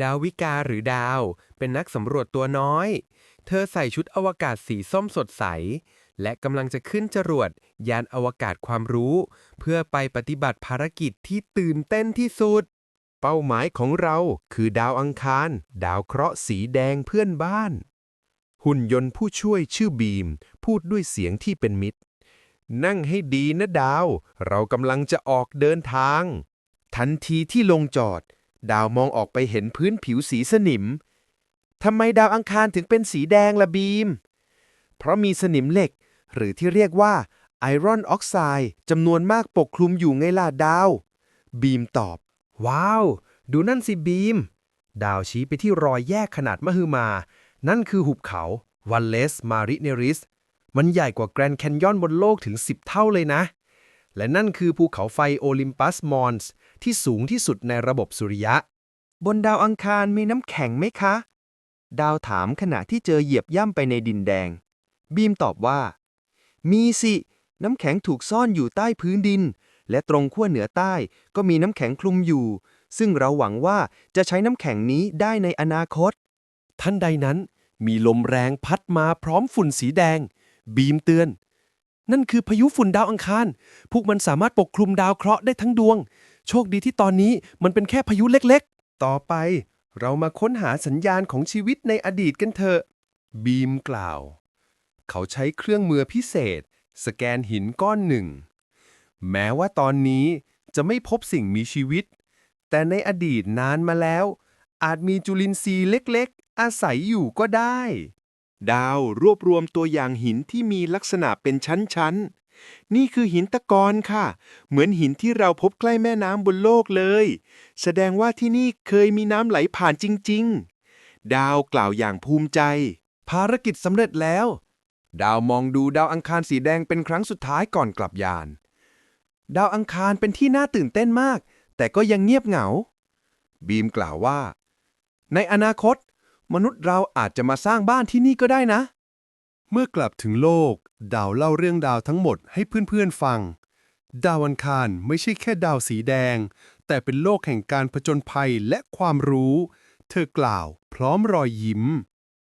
ดาวิกาหรือดาว เป็นนักสำรวจตัวน้อย เธอใส่ชุดอวกาศสีส้มสดใส และกำลังจะขึ้นจรวด ยานอวกาศความรู้ เพื่อไปปฏิบัติภารกิจที่ตื่นเต้นที่สุด เป้าหมายของเราคือดาวอังคาร ดาวเคราะห์สีแดงเพื่อนบ้าน หุ่นยนต์ผู้ช่วยชื่อบีม พูดด้วยเสียงที่เป็นมิตร นั่งให้ดีนะดาว เรากำลังจะออกเดินทาง ทันทีที่ลงจอด ดาวมองออกไปเห็นพื้นผิวสีสนิม ทำไมดาวอังคารถึงเป็นสีแดงล่ะบีม เพราะมีสนิมเหล็ก หรือที่เรียกว่าไอรอนออกไซด์จำนวนมากปกคลุมอยู่ไงล่ะดาว บีมตอบ ว้าว ดูนั่นสิบีม ดาวชี้ไปที่รอยแยกขนาดมหึมา นั่นคือหุบเขาวันเลสมาริเนริส มันใหญ่กว่าแกรนด์แคนยอนบนโลกถึง 10 เท่าเลยนะ และนั่นคือภูเขาไฟโอลิมปัสมอนส์ที่สูงที่สุดในระบบสุริยะ บนดาวอังคารมีน้ำแข็งไหมคะ ดาวถามขณะที่เจอเหยียบย่ำไปในดินแดง บีมตอบว่า มีสิ น้ำแข็งถูกซ่อนอยู่ใต้พื้นดิน และตรงขั้วเหนือใต้ก็มีน้ำแข็งคลุมอยู่ ซึ่งเราหวังว่าจะใช้น้ำแข็งนี้ได้ในอนาคต ท่านใดนั้นมีลมแรงพัดมาพร้อมฝุ่นสีแดง บีมเตือน นั่นคือพายุฝุ่นดาวอังคาร พวกมันสามารถปกคลุมดาวเคราะห์ได้ทั้งดวง โชคดีที่ตอนนี้มันเป็นแค่พายุเล็กๆ ต่อไป เรามาค้นหาสัญญาณของชีวิตในอดีตกันเถอะ บีมกล่าว เขาใช้เครื่องมือพิเศษ สแกนหินก้อนหนึ่ง แม้ว่าตอนนี้จะไม่พบสิ่งมีชีวิต แต่ในอดีตนานมาแล้ว อาจมีจุลินทรีย์เล็กๆ อาศัยอยู่ก็ได้ ดาวรวบรวมตัวอย่างหินที่มีลักษณะเป็นชั้นๆ นี่คือหินตะกอนค่ะ เหมือนหินที่เราพบใกล้แม่น้ำบนโลกเลย แสดงว่าที่นี่เคยมีน้ำไหลผ่านจริง ๆ ดาวกล่าวอย่างภูมิใจ ภารกิจสำเร็จแล้ว ดาวมองดูดาวอังคารสีแดงเป็นครั้งสุดท้ายก่อนกลับยาน ดาวอังคารเป็นที่น่าตื่นเต้นมาก แต่ก็ยังเงียบเหงา บีมกล่าวว่า ในอนาคต มนุษย์เราอาจจะมาสร้างบ้านที่นี่ก็ได้นะ เมื่อกลับถึงโลก ดาวเล่าเรื่องดาวทั้งหมดให้เพื่อนๆฟัง ดาวอังคารไม่ใช่แค่ดาวสีแดง แต่เป็นโลกแห่งการผจญภัยและความรู้ เธอกล่าวพร้อมรอยยิ้ม